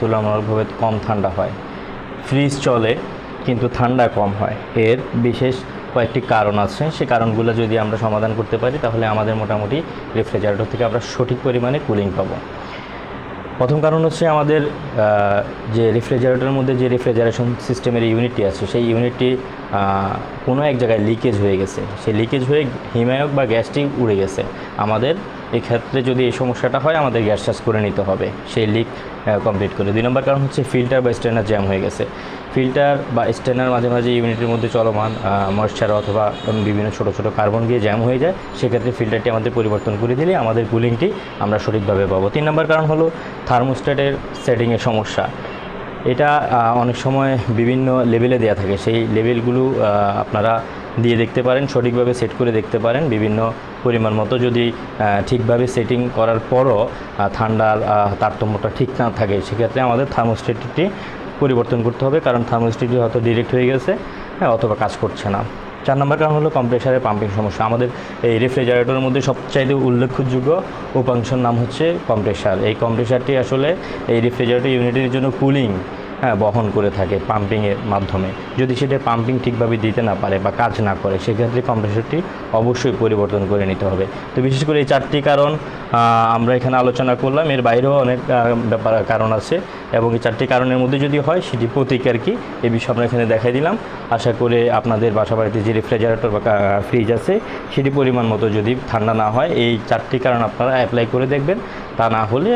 তুলনামূলকভাবে কম ঠান্ডা হয়। ফ্রিজ চলে, কিন্তু ঠান্ডা কম হয়। এর বিশেষ কয়েকটি কারণ আছে। সে কারণগুলো যদি আমরা সমাধান করতে পারি, তাহলে আমাদের মোটামুটি রেফ্রিজারেটর থেকে আমরা সঠিক পরিমাণে কুলিং পাবো। প্রথম কারণ হচ্ছে আমাদের যে রেফ্রিজারেটরের মধ্যে যে রেফ্রিজারেশন সিস্টেমের ইউনিটটি আছে, সেই ইউনিটটি কোনো এক জায়গায় লিকেজ হয়ে গেছে। সেই লিকেজ হয়ে হিমায়ক বা গ্যাসটি উড়ে গেছে। আমাদের এক্ষেত্রে যদি এই সমস্যাটা হয়, আমাদের গ্যাস চার্জ করে নিতে হবে। সেই লিক কমপ্লিট করে। দুই নম্বর কারণ হচ্ছে ফিল্টার বা স্ট্যান্ডার জ্যাম হয়ে গেছে। ফিল্টার বা স্ট্যান্ডার মাঝে মাঝে ইউনিটের মধ্যে চলমান ময়েশ্চার অথবা বিভিন্ন ছোটো ছোটো কার্বন গিয়ে জ্যাম হয়ে যায়, সেক্ষেত্রে ফিল্টারটি আমাদের পরিবর্তন করে দিলে আমাদের কুলিংটি আমরা সঠিকভাবে পাবো। তিন নম্বর কারণ হলো থার্মোস্ট্যাটের সেটিংয়ের সমস্যা। এটা অনেক সময় বিভিন্ন লেভেলে দেওয়া থাকে। সেই লেভেলগুলো আপনারা দিয়ে দেখতে পারেন, সঠিকভাবে সেট করে দেখতে পারেন। বিভিন্ন পরিমাণ মতো যদি ঠিকভাবে সেটিং করার পরও ঠান্ডার তারতম্যটা ঠিক না থাকে, সেক্ষেত্রে আমাদের থার্মোস্ট্যাটটি পরিবর্তন করতে হবে, কারণ থার্মোস্টিটি হয়তো ডিরেক্ট হয়ে গেছে হ্যাঁ অথবা কাজ করছে না। চার নম্বর কারণ হলো কম্প্রেসারের পাম্পিং সমস্যা। আমাদের এই রেফ্রিজারেটরের মধ্যে সবচাইতে উল্লেখযোগ্য উপাংশের নাম হচ্ছে কম্প্রেসার এই কম্প্রেসারটি আসলে এই রেফ্রিজারেটর ইউনিটের জন্য কুলিং হ্যাঁ বহন করে থাকে পাম্পিংয়ের মাধ্যমে। যদি সেটা পাম্পিং ঠিকভাবে দিতে না পারে বা কাজ না করে, সেক্ষেত্রে কম্প্রেসারটি অবশ্যই পরিবর্তন করে নিতে হবে। তো বিশেষ করে এই চারটি কারণ আমরা এখানে আলোচনা করলাম। এর বাইরেও অনেক ব্যাপার, কারণ আছে এবং এই চারটি কারণের মধ্যে যদি হয়, সেটি প্রতিকার কি। এ বিষয়ে আমরা এখানে দেখাই দিলাম। আশা করে আপনাদের বাসা বাড়িতে যে রেফ্রিজারেটর বা ফ্রিজ আছে, সেটি পরিমাণ মতো যদি ঠান্ডা না হয়, এই চারটি কারণ আপনারা অ্যাপ্লাই করে দেখবেন। তা না হলে